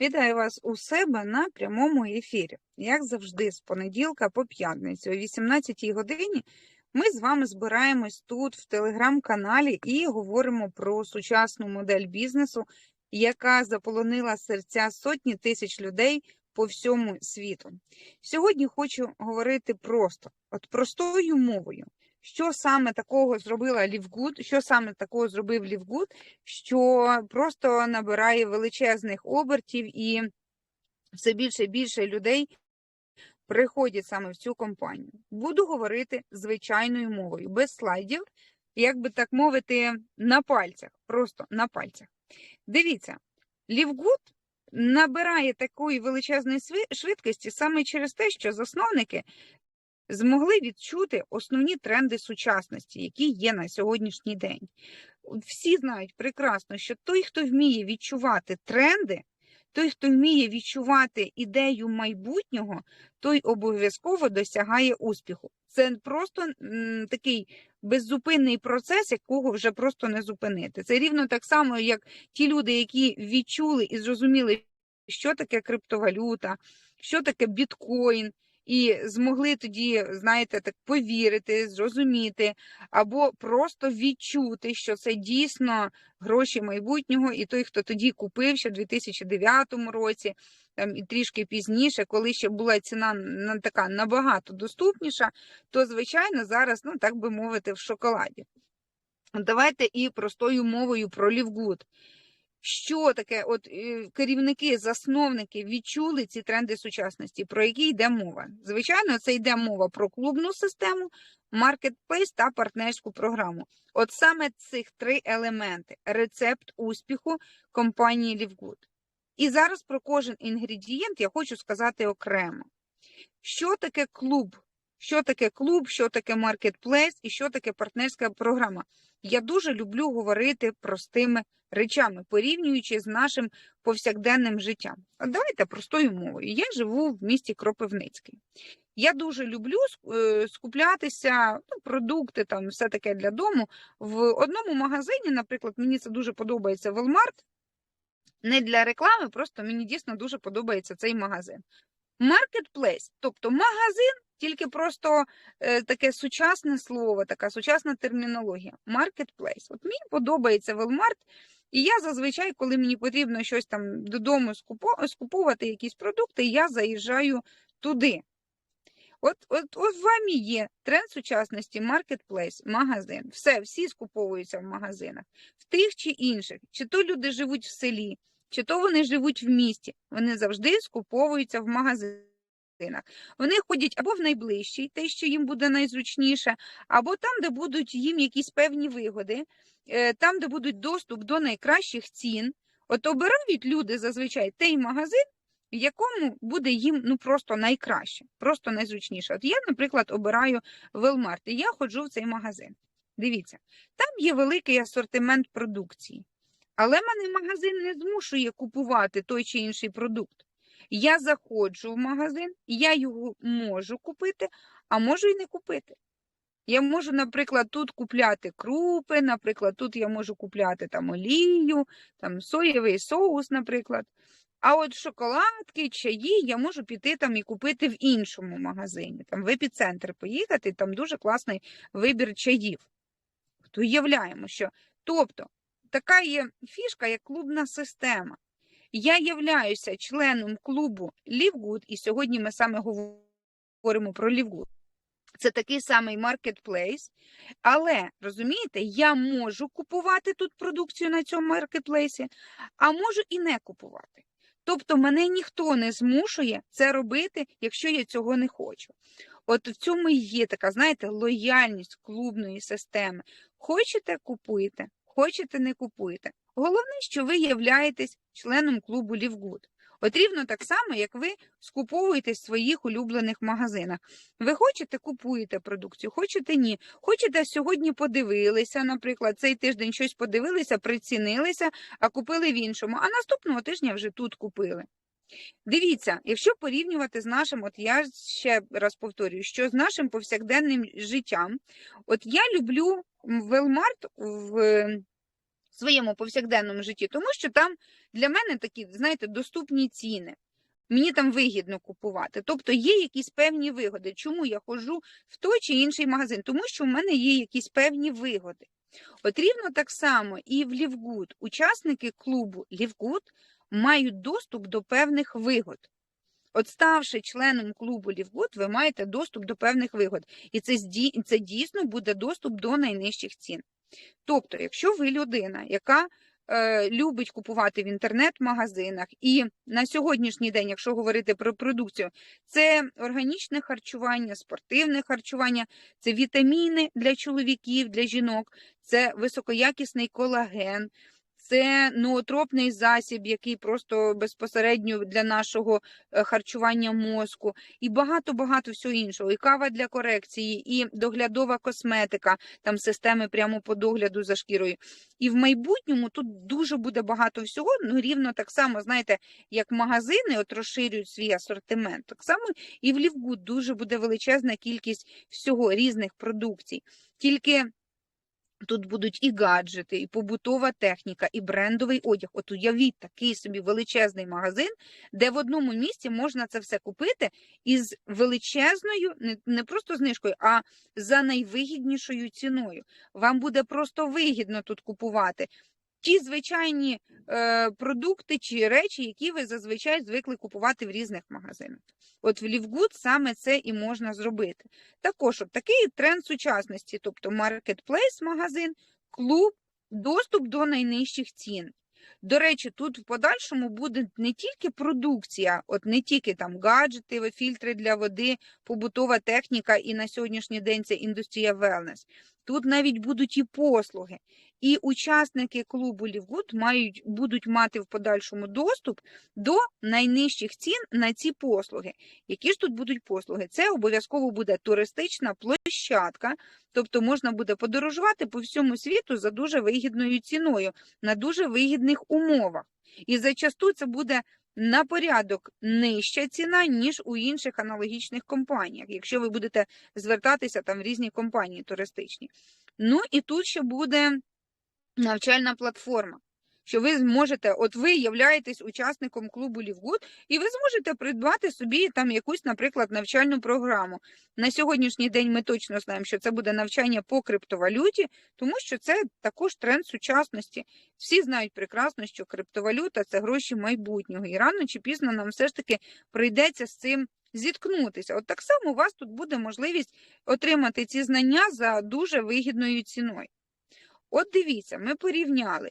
Вітаю вас у себе на прямому ефірі. Як завжди, з понеділка по п'ятницю, о 18-й годині, ми з вами збираємось тут, в телеграм-каналі, і говоримо про сучасну модель бізнесу, яка заполонила серця сотні тисяч людей по всьому світу. Сьогодні хочу говорити просто, от простою мовою. Що саме такого зробила Лівгуд, що саме такого зробив Лівгуд, що просто набирає величезних обертів і все більше і більше людей приходять саме в цю компанію. Буду говорити звичайною мовою, без слайдів, як би так мовити, на пальцях, просто на пальцях. Дивіться, Лівгуд набирає такої величезної швидкості саме через те, що засновники змогли відчути основні тренди сучасності, які є на сьогоднішній день. Всі знають прекрасно, що той, хто вміє відчувати тренди, той, хто вміє відчувати ідею майбутнього, той обов'язково досягає успіху. Це просто такий беззупинний процес, якого вже просто не зупинити. Це рівно так само, як ті люди, які відчули і зрозуміли, що таке криптовалюта, що таке біткоін і змогли тоді, знаєте, так повірити, зрозуміти, або просто відчути, що це дійсно гроші майбутнього, і той, хто тоді купив ще в 2009 році, там і трішки пізніше, коли ще була ціна на така набагато доступніша, то звичайно зараз, ну так би мовити, в шоколаді. Давайте і простою мовою про Лівгуд що таке, от е, керівники, засновники відчули ці тренди сучасності, про які йде мова. Звичайно, це йде мова про клубну систему, маркетплейс та партнерську програму. От саме цих три елементи: рецепт успіху компанії Лівгуд. І зараз про кожен інгредієнт я хочу сказати окремо. Що таке клуб? Що таке клуб, що таке маркетплейс і що таке партнерська програма? Я дуже люблю говорити простими речами, порівнюючи з нашим повсякденним життям. Давайте простою мовою. Я живу в місті Кропивницький. Я дуже люблю е, скуплятися, ну, продукти, там все таке для дому. В одному магазині, наприклад, мені це дуже подобається Велмарт. Не для реклами, просто мені дійсно дуже подобається цей магазин. Маркетплейс, тобто магазин, тільки просто е, таке сучасне слово, така сучасна термінологія. Маркетплейс. От мені подобається Велмарт, і я зазвичай, коли мені потрібно щось там додому скуповувати, якісь продукти, я заїжджаю туди. От от, от вам і є тренд сучасності, маркетплейс, магазин. Все, всі скуповуються в магазинах, в тих чи інших. Чи то люди живуть в селі, чи то вони живуть в місті. Вони завжди скуповуються в магазинах. Вони ходять або в найближчий, те, що їм буде найзручніше, або там, де будуть їм якісь певні вигоди, е, там, де будуть доступ до найкращих цін. От обирають люди зазвичай той магазин, в якому буде їм ну просто найкраще, просто найзручніше. От я, наприклад, обираю Велмарт, і я ходжу в цей магазин. Дивіться, там є великий асортимент продукції, але мене магазин не змушує купувати той чи інший продукт. Я заходжу в магазин, я його можу купити, а можу і не купити. Я можу, наприклад, тут купляти крупи, наприклад, тут я можу купляти там олію, там соєвий соус, наприклад. А от шоколадки, чаї я можу піти там і купити в іншому магазині, там в епіцентр поїхати, там дуже класний вибір чаїв. Уявляємо, що. Тобто, така є фішка, як клубна система. Я являюся членом клубу Лівгуд, і сьогодні ми саме говоримо про Лівгуд. Це такий самий маркетплейс. Але розумієте, я можу купувати тут продукцію на цьому маркетплейсі, а можу і не купувати. Тобто мене ніхто не змушує це робити, якщо я цього не хочу. От в цьому і є така, знаєте, лояльність клубної системи. Хочете купуйте, хочете не купуйте. Головне, що ви являєтесь членом клубу Лівгуд. От рівно так само, як ви скуповуєтесь в своїх улюблених магазинах. Ви хочете, купуєте продукцію, хочете ні. Хочете, сьогодні подивилися, наприклад, цей тиждень щось подивилися, прицінилися, а купили в іншому, а наступного тижня вже тут купили. Дивіться, якщо порівнювати з нашим, от я ще раз повторюю, що з нашим повсякденним життям, от я люблю Велмарт в своєму повсякденному житті, тому що там для мене такі, знаєте, доступні ціни. Мені там вигідно купувати. Тобто є якісь певні вигоди. Чому я ходжу в той чи інший магазин? Тому що в мене є якісь певні вигоди. От рівно так само і в Лівгуд. Учасники клубу Лівгуд мають доступ до певних вигод. От ставши членом клубу Лівгуд, ви маєте доступ до певних вигод. І це, це дійсно буде доступ до найнижчих цін. Тобто, якщо ви людина, яка е, любить купувати в інтернет-магазинах, і на сьогоднішній день, якщо говорити про продукцію, це органічне харчування, спортивне харчування, це вітаміни для чоловіків, для жінок, це високоякісний колаген. Це ноотропний засіб, який просто безпосередньо для нашого е, харчування мозку, і багато-багато всього іншого. І кава для корекції, і доглядова косметика, там системи прямо по догляду за шкірою. І в майбутньому тут дуже буде багато всього. Ну рівно так само, знаєте, як магазини от розширюють свій асортимент, так само і в Лівгуд дуже буде величезна кількість всього різних продукцій. Тільки Тут будуть і гаджети, і побутова техніка, і брендовий одяг. От уявіть такий собі величезний магазин, де в одному місці можна це все купити із величезною, не, просто знижкою, а за найвигіднішою ціною. Вам буде просто вигідно тут купувати. Ті звичайні е, продукти чи речі, які ви зазвичай звикли купувати в різних магазинах. От в Лівгуд саме це і можна зробити. Також от такий тренд сучасності, тобто маркетплейс, магазин, клуб, доступ до найнижчих цін. До речі, тут в подальшому буде не тільки продукція, от не тільки там гаджети, фільтри для води, побутова техніка, і на сьогоднішній день це індустрія wellness. Тут навіть будуть і послуги. І учасники клубу Лівгуд мають будуть мати в подальшому доступ до найнижчих цін на ці послуги. Які ж тут будуть послуги? Це обов'язково буде туристична площадка, тобто можна буде подорожувати по всьому світу за дуже вигідною ціною, на дуже вигідних умовах. І зачасту це буде на порядок нижча ціна, ніж у інших аналогічних компаніях, якщо ви будете звертатися там в різні компанії туристичні. Ну і тут ще буде навчальна платформа. Що ви зможете, от ви являєтесь учасником клубу Лівгуд, і ви зможете придбати собі там якусь, наприклад, навчальну програму. На сьогоднішній день ми точно знаємо, що це буде навчання по криптовалюті, тому що це також тренд сучасності. Всі знають прекрасно, що криптовалюта це гроші майбутнього, і рано чи пізно нам все ж таки прийдеться з цим зіткнутися. От так само у вас тут буде можливість отримати ці знання за дуже вигідною ціною. От дивіться, ми порівняли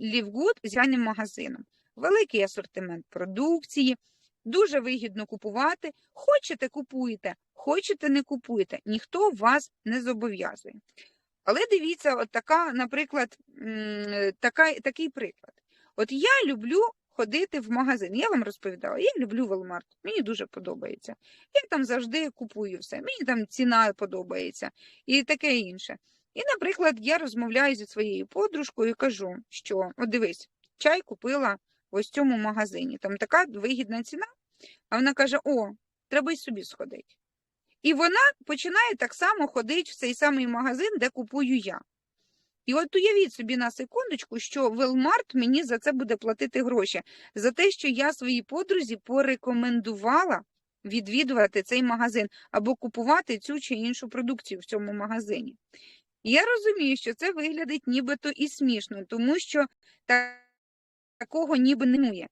Лівгуд з реальним магазином. Великий асортимент продукції, дуже вигідно купувати. Хочете, купуєте, хочете, не купуєте. Ніхто вас не зобов'язує. Але дивіться, от така, наприклад, така, такий приклад. От я люблю ходити в магазин. Я вам розповідала, я люблю Walmart, мені дуже подобається. Я там завжди купую все, мені там ціна подобається і таке інше. І, наприклад, я розмовляю зі своєю подружкою і кажу, що от дивись, чай купила в цьому магазині. Там така вигідна ціна. А вона каже: О, треба й собі сходити. І вона починає так само ходити в цей самий магазин, де купую я. І от уявіть собі на секундочку, що Велмарт мені за це буде платити гроші, за те, що я своїй подрузі порекомендувала відвідувати цей магазин або купувати цю чи іншу продукцію в цьому магазині. Я розумію, що це виглядить нібито і смішно, тому що такого ніби не існує.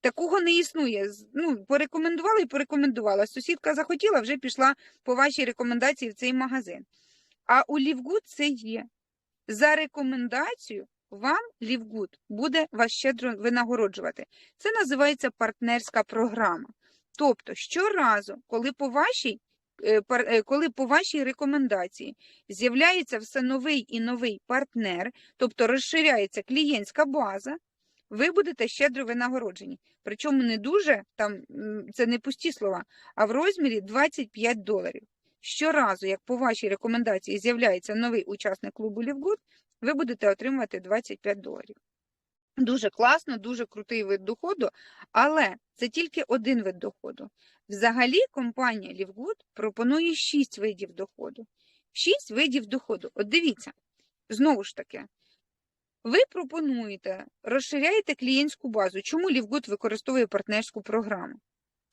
Такого не існує. Ну, порекомендувала і порекомендувала. Сусідка захотіла, вже пішла по вашій рекомендації в цей магазин. А у Лівгуд це є. За рекомендацію вам Лівгуд буде вас щедро винагороджувати. Це називається партнерська програма. Тобто, щоразу, коли по вашій коли по вашій рекомендації з'являється все новий і новий партнер, тобто розширяється клієнтська база, ви будете щедро винагороджені. Причому не дуже, там це не пусті слова, а в розмірі 25 доларів. Щоразу, як по вашій рекомендації з'являється новий учасник клубу Лівгуд, ви будете отримувати 25 доларів. Дуже класно, дуже крутий вид доходу, але це тільки один вид доходу. Взагалі компанія Лівгуд пропонує 6 видів доходу. 6 видів доходу. От дивіться, знову ж таки, Ви пропонуєте, розширяєте клієнтську базу. Чому Лівгуд використовує партнерську програму?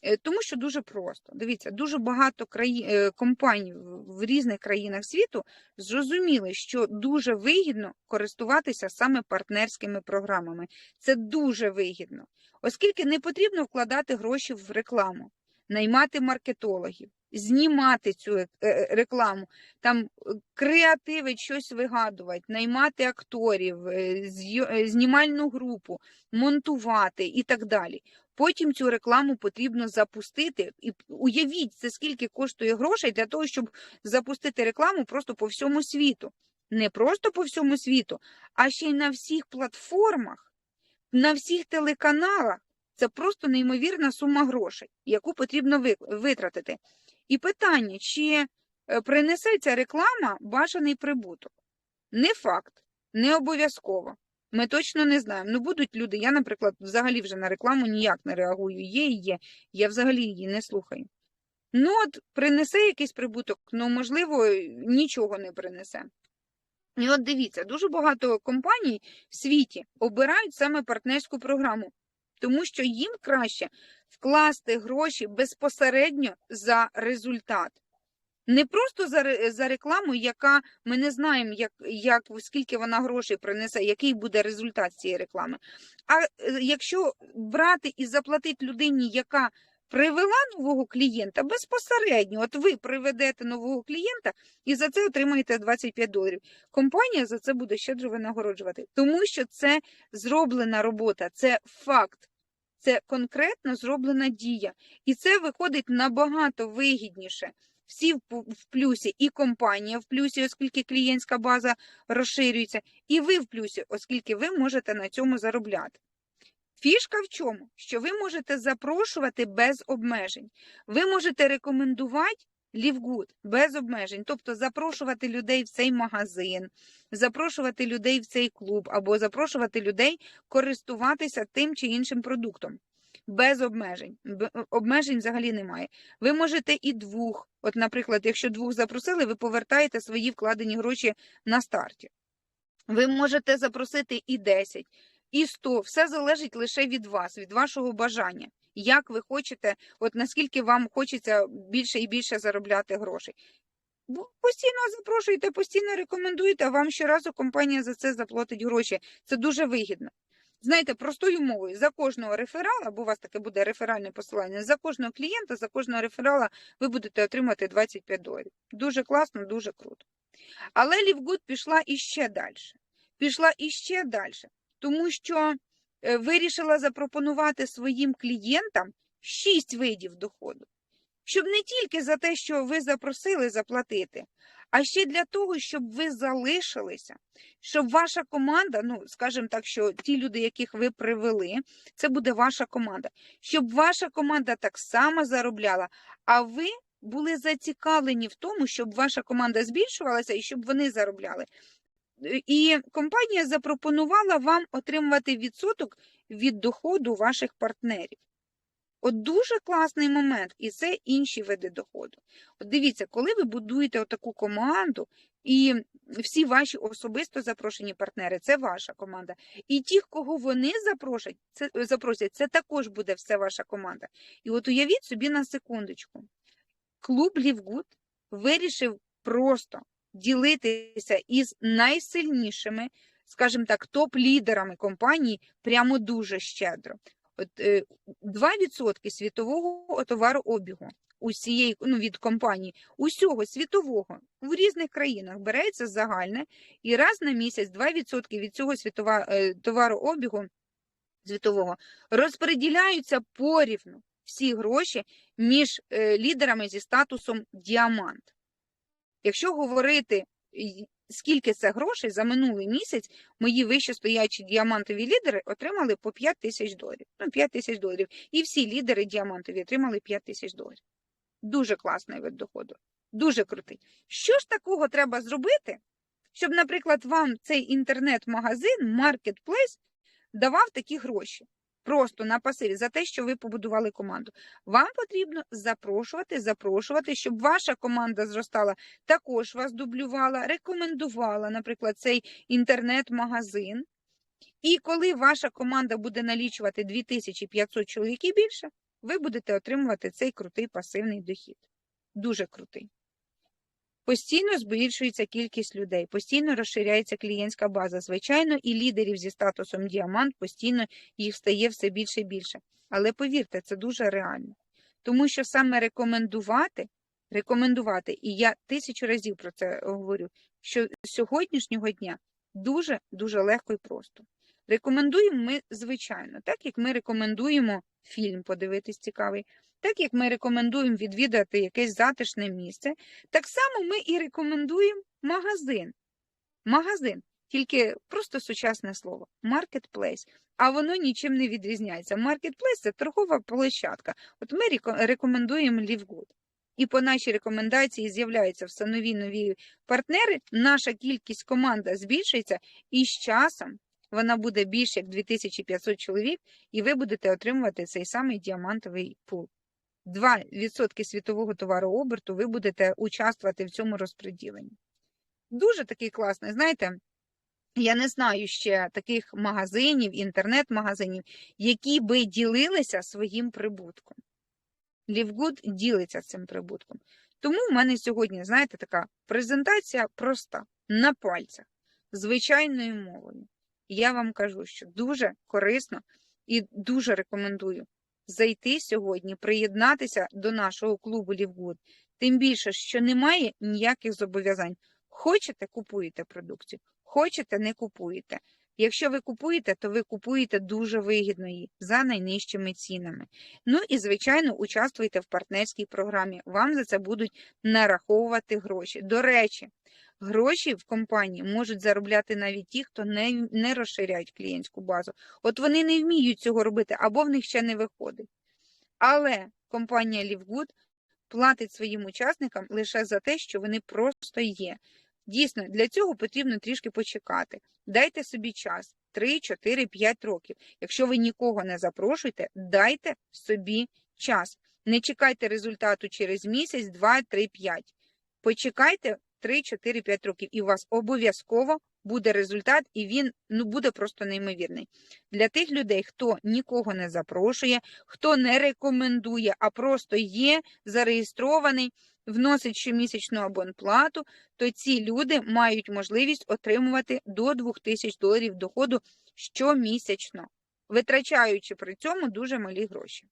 Е, Тому що дуже просто. Дивіться, дуже багато краї... е, компаній в- різних країнах світу зрозуміли, що дуже вигідно користуватися саме партнерськими програмами. Це дуже вигідно, оскільки не потрібно вкладати гроші в рекламу, наймати маркетологів, знімати цю е, рекламу, там креативить щось вигадувати, наймати акторів, знімальну групу, монтувати і так далі. Потім цю рекламу потрібно запустити. І уявіть, це скільки коштує грошей для того, щоб запустити рекламу просто по всьому світу. Не просто по всьому світу, а ще й на всіх платформах, на всіх телеканалах. Це просто неймовірна сума грошей, яку потрібно витратити. І питання, чи е, принесе ця реклама бажаний прибуток? Не факт, не обов'язково. Ми точно не знаємо. Ну, будуть люди. Я, наприклад, взагалі вже на рекламу ніяк не реагую. Є і є. Я взагалі її не слухаю. Ну, от принесе якийсь прибуток, ну, можливо, нічого не принесе. І от дивіться, дуже багато компаній в світі обирають саме партнерську програму, тому що їм краще вкласти гроші безпосередньо за результат. Не просто за, за рекламу, яка ми не знаємо, як, як скільки вона грошей принесе, який буде результат цієї реклами. А е, якщо брати і заплатити людині, яка привела нового клієнта безпосередньо, от ви приведете нового клієнта і за це отримаєте 25 доларів. Компанія за це буде щедро винагороджувати, тому що це зроблена робота, це факт. Це конкретно зроблена дія, і це виходить набагато вигідніше. Всі в плюсі, і компанія в плюсі, оскільки клієнтська база розширюється, і ви в плюсі, оскільки ви можете на цьому заробляти. Фішка в чому? Що ви можете запрошувати без обмежень. Ви можете рекомендувати Лівгуд без обмежень, тобто запрошувати людей в цей магазин, запрошувати людей в цей клуб або запрошувати людей користуватися тим чи іншим продуктом. Без обмежень. Б- Обмежень взагалі немає. Ви можете і двох. От, наприклад, якщо двох запросили, ви повертаєте свої вкладені гроші на старті. Ви можете запросити і 10, і 100. Все залежить лише від вас, від вашого бажання. Як ви хочете, от наскільки вам хочеться більше і більше заробляти грошей. Постійно запрошуєте, постійно рекомендуєте, а вам щоразу компанія за це заплатить гроші. Це дуже вигідно. Знаєте, простою мовою, за кожного реферала, бо у вас таке буде реферальне посилання, за кожного клієнта, за кожного реферала ви будете отримати 25 доларів. Дуже класно, дуже круто. Але Лівгуд пішла іще далі. Пішла іще далі, тому що е, вирішила запропонувати своїм клієнтам 6 видів доходу. Щоб не тільки за те, що ви запросили заплатити, а ще для того, щоб ви залишилися, щоб ваша команда, ну скажімо так, що ті люди, яких ви привели, це буде ваша команда, щоб ваша команда так само заробляла, а ви були зацікавлені в тому, щоб ваша команда збільшувалася і щоб вони заробляли. І компанія запропонувала вам отримувати відсоток від доходу ваших партнерів. От дуже класний момент, і це інші види доходу. От дивіться, коли ви будуєте таку команду, і всі ваші особисто запрошені партнери, це ваша команда. І ті, кого вони запросять, це запросять, це також буде все ваша команда. І от уявіть собі на секундочку, клуб Лівгуд вирішив просто ділитися із найсильнішими, скажімо так, топ-лідерами компанії прямо дуже щедро. От е, 2% світового товарообігу усієї ну, від компанії, усього світового в різних країнах береться загальне, і раз на місяць 2% від цього світова, е, товарообігу світового розподіляються порівну всі гроші між е, лідерами зі статусом діамант. Якщо говорити, скільки це грошей за минулий місяць, мої вищестоячі діамантові лідери отримали по 5 тисяч доларів. Ну, 5 тисяч доларів. І всі лідери діамантові отримали 5 тисяч доларів. Дуже класний вид доходу. Дуже крутий. Що ж такого треба зробити, щоб, наприклад, вам цей інтернет-магазин, маркетплейс давав такі гроші? Просто на пасиві за те, що ви побудували команду. Вам потрібно запрошувати, запрошувати, щоб ваша команда зростала, також вас дублювала, рекомендувала, наприклад, цей інтернет-магазин. І коли ваша команда буде налічувати 2500 чоловік і більше, ви будете отримувати цей крутий пасивний дохід. Дуже крутий. Постійно збільшується кількість людей, постійно розширяється клієнтська база. Звичайно, і лідерів зі статусом діамант постійно їх стає все більше і більше. Але повірте, це дуже реально. Тому що саме рекомендувати, рекомендувати, і я тисячу разів про це говорю, що з сьогоднішнього дня дуже дуже легко і просто. Рекомендуємо ми, звичайно, так як ми рекомендуємо фільм подивитись цікавий, так як ми рекомендуємо відвідати якесь затишне місце, так само ми і рекомендуємо магазин. Магазин, тільки просто сучасне слово маркетплейс. А воно нічим не відрізняється. Маркетплейс це торгова площадка. От ми рекомендуємо Лівгуд. І по нашій рекомендації з'являються все нові нові партнери. Наша кількість команда збільшується, і з часом вона буде більше як 2500 чоловік, і ви будете отримувати цей самий діамантовий пул. 2% світового товарооберту ви будете участвувати в цьому розподіленні. Дуже такий класний, знаєте, я не знаю ще таких магазинів, інтернет-магазинів, які би ділилися своїм прибутком. Лівгуд ділиться цим прибутком. Тому в мене сьогодні, знаєте, така презентація проста, на пальцях, звичайною мовою. Я вам кажу, що дуже корисно і дуже рекомендую зайти сьогодні, приєднатися до нашого клубу Лівгуд. Тим більше, що немає ніяких зобов'язань. Хочете, купуєте продукцію, хочете, не купуєте. Якщо ви купуєте, то ви купуєте дуже вигідно її за найнижчими цінами. Ну і, звичайно, участвуйте в партнерській програмі. Вам за це будуть нараховувати гроші. До речі, гроші в компанії можуть заробляти навіть ті, хто не, не розширяють клієнтську базу. От вони не вміють цього робити, або в них ще не виходить. Але компанія Лівгуд платить своїм учасникам лише за те, що вони просто є. Дійсно, для цього потрібно трішки почекати. Дайте собі час 3, 4, 5 років. Якщо ви нікого не запрошуєте, дайте собі час. Не чекайте результату через місяць, 2, 3, 5. Почекайте 3, 4, 5 років, і у вас обов'язково буде результат, і він ну, буде просто неймовірний. Для тих людей, хто нікого не запрошує, хто не рекомендує, а просто є зареєстрований вносить щомісячну абонплату, то ці люди мають можливість отримувати до 2000 доларів доходу щомісячно, витрачаючи при цьому дуже малі гроші.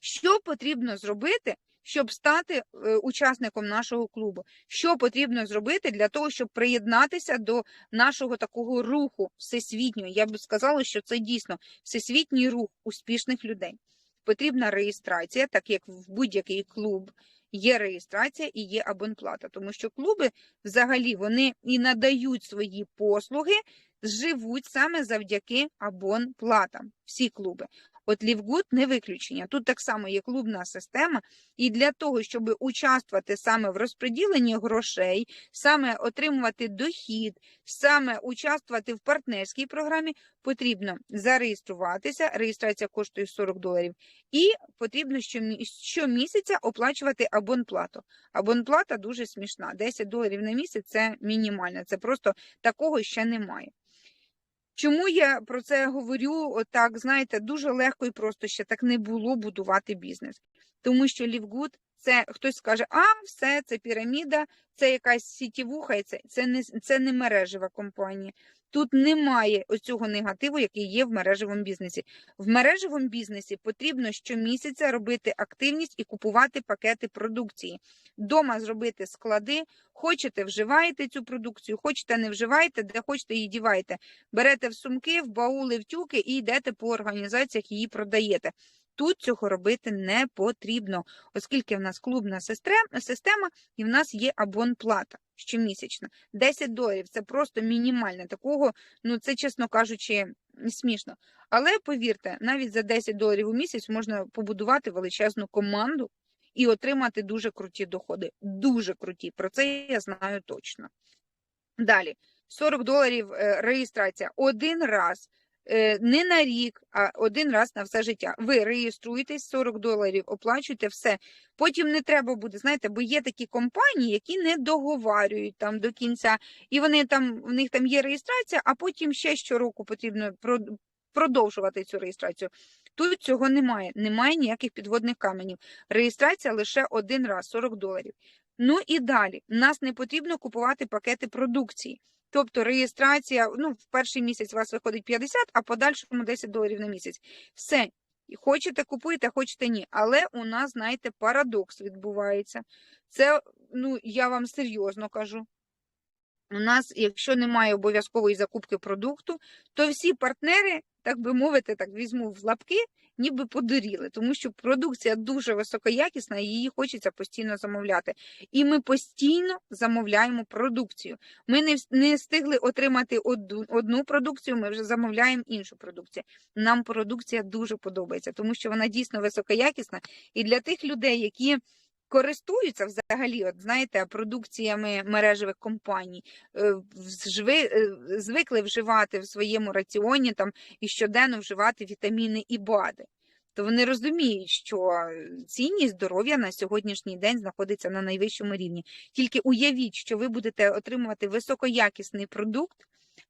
Що потрібно зробити, щоб стати е, учасником нашого клубу? Що потрібно зробити для того, щоб приєднатися до нашого такого руху всесвітнього? Я б сказала, що це дійсно всесвітній рух успішних людей. Потрібна реєстрація, так як в будь-який клуб є реєстрація і є абонплата, тому що клуби взагалі вони і надають свої послуги, живуть саме завдяки абонплатам. Всі клуби. От Лівгуд не виключення. Тут так само є клубна система, і для того, щоб участвувати саме в розподіленні грошей, саме отримувати дохід, саме участвувати в партнерській програмі, потрібно зареєструватися. Реєстрація коштує 40 доларів, і потрібно щомісяця оплачувати абонплату. Абонплата дуже смішна. 10 доларів на місяць це мінімально. Це просто такого ще немає. Чому я про це говорю? Отак, знаєте, дуже легко і просто ще так не було будувати бізнес. Тому що Лівгуд це хтось скаже, а все, це піраміда, це якась сітівуха, і це, це не це не мережева компанія. Тут немає оцього негативу, який є в мережевому бізнесі. В мережевому бізнесі потрібно щомісяця робити активність і купувати пакети продукції. Дома зробити склади. Хочете, вживаєте цю продукцію, хочете, не вживаєте, де хочете її діваєте. Берете в сумки, в баули, в тюки і йдете по організаціях, її продаєте. Тут цього робити не потрібно, оскільки в нас клубна система і в нас є абонплата щомісячна. 10 доларів це просто мінімальне. Такого, ну це, чесно кажучи, смішно. Але повірте, навіть за 10 доларів у місяць можна побудувати величезну команду і отримати дуже круті доходи. Дуже круті. Про це я знаю точно. Далі, 40 доларів е, реєстрація один раз. Е, не на рік, а один раз на все життя. Ви реєструєтесь 40 доларів, оплачуєте все. Потім не треба буде, знаєте, бо є такі компанії, які не договарюють там до кінця, і вони там в них там є реєстрація, а потім ще щороку потрібно продовжувати цю реєстрацію. Тут цього немає, немає ніяких підводних каменів. Реєстрація лише один раз 40 доларів. Ну і далі нас не потрібно купувати пакети продукції. Тобто реєстрація, ну, в перший місяць у вас виходить 50, а подальшому 10 доларів на місяць. Все. Хочете купуєте, хочете ні. Але у нас, знаєте, парадокс відбувається. Це, ну, я вам серйозно кажу. У нас, якщо немає обов'язкової закупки продукту, то всі партнери, так би мовити, так візьму в лапки, ніби подуріли, тому що продукція дуже високоякісна, і її хочеться постійно замовляти. І ми постійно замовляємо продукцію. Ми не, не встигли отримати одну, одну продукцію, ми вже замовляємо іншу продукцію. Нам продукція дуже подобається, тому що вона дійсно високоякісна. І для тих людей, які користуються взагалі, от знаєте, продукціями мережевих компаній, е, е, звикли вживати в своєму раціоні там і щоденно вживати вітаміни і БАДи. То вони розуміють, що цінність здоров'я на сьогоднішній день знаходиться на найвищому рівні. Тільки уявіть, що ви будете отримувати високоякісний продукт,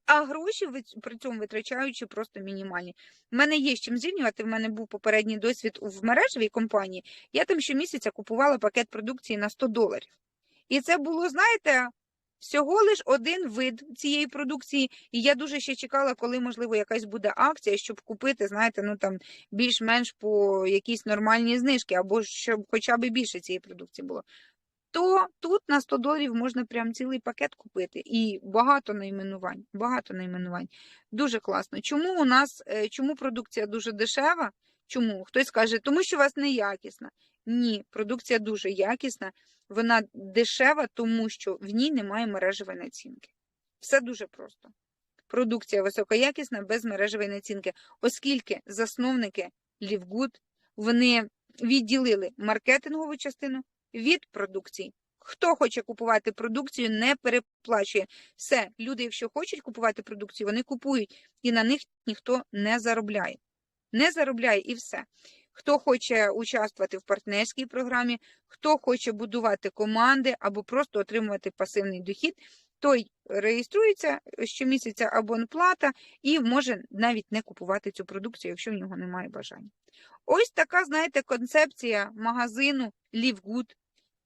а гроші при цьому витрачаючи просто мінімальні. У мене є з чим зрівнювати. В мене був попередній досвід в мережевій компанії. Я там щомісяця купувала пакет продукції на 100 доларів. І це було, знаєте, всього лиш один вид цієї продукції. І я дуже ще чекала, коли, можливо, якась буде акція, щоб купити, знаєте, ну там більш-менш по якійсь нормальній знижки, або щоб хоча б більше цієї продукції було. То тут на 100 доларів можна прям цілий пакет купити. І багато найменувань. Багато найменувань. Дуже класно. Чому у нас, е, чому продукція дуже дешева? Чому? Хтось каже, тому що у вас неякісна. Ні, продукція дуже якісна, вона дешева, тому що в ній немає мережевої націнки. Все дуже просто. Продукція високоякісна без мережевої націнки, оскільки засновники Лівгуд вони відділили маркетингову частину від продукції. Хто хоче купувати продукцію, не переплачує. Все, люди, якщо хочуть купувати продукцію, вони купують, і на них ніхто не заробляє. Не заробляє і все. Хто хоче участвувати в партнерській програмі, хто хоче будувати команди або просто отримувати пасивний дохід, той реєструється щомісяця абонплата і може навіть не купувати цю продукцію, якщо в нього немає бажання. Ось така, знаєте, концепція магазину Livegood.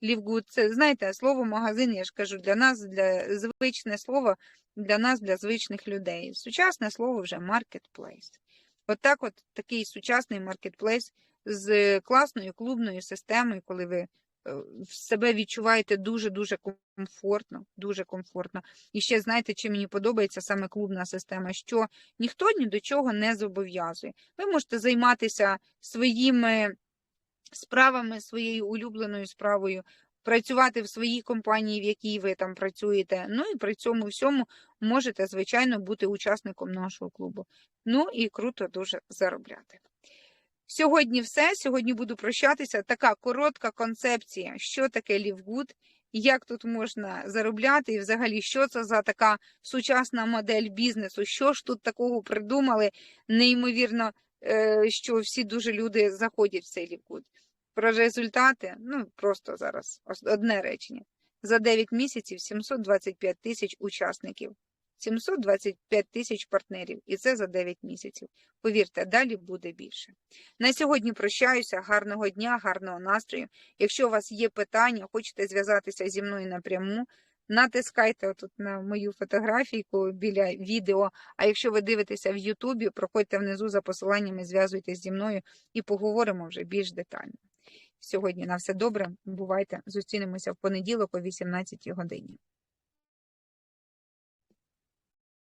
Livegood – це, знаєте, слово магазин, я ж кажу, для нас, для звичне слово, для нас, для звичних людей. Сучасне слово вже marketplace. От так от такий сучасний маркетплейс з класною клубною системою, коли ви е, себе відчуваєте дуже-дуже комфортно, дуже комфортно. І ще знаєте, чим мені подобається саме клубна система, що ніхто ні до чого не зобов'язує. Ви можете займатися своїми справами, своєю улюбленою справою, працювати в своїй компанії, в якій ви там працюєте. Ну і при цьому всьому можете, звичайно, бути учасником нашого клубу. Ну і круто дуже заробляти. Сьогодні все. Сьогодні буду прощатися. Така коротка концепція, що таке Лівгуд, як тут можна заробляти, і взагалі, що це за така сучасна модель бізнесу, що ж тут такого придумали, неймовірно, що всі дуже люди заходять в цей Лівгуд. Про результати, ну просто зараз одне речення. За 9 місяців 725 тисяч учасників. 725 тисяч партнерів, і це за 9 місяців. Повірте, далі буде більше. На сьогодні прощаюся. Гарного дня, гарного настрою. Якщо у вас є питання, хочете зв'язатися зі мною напряму, натискайте отут на мою фотографійку біля відео. А якщо ви дивитеся в Ютубі, проходьте внизу за посиланнями, зв'язуйтесь зі мною і поговоримо вже більш детально. Сьогодні на все добре. Бувайте, зустрінемося в понеділок о 18 годині.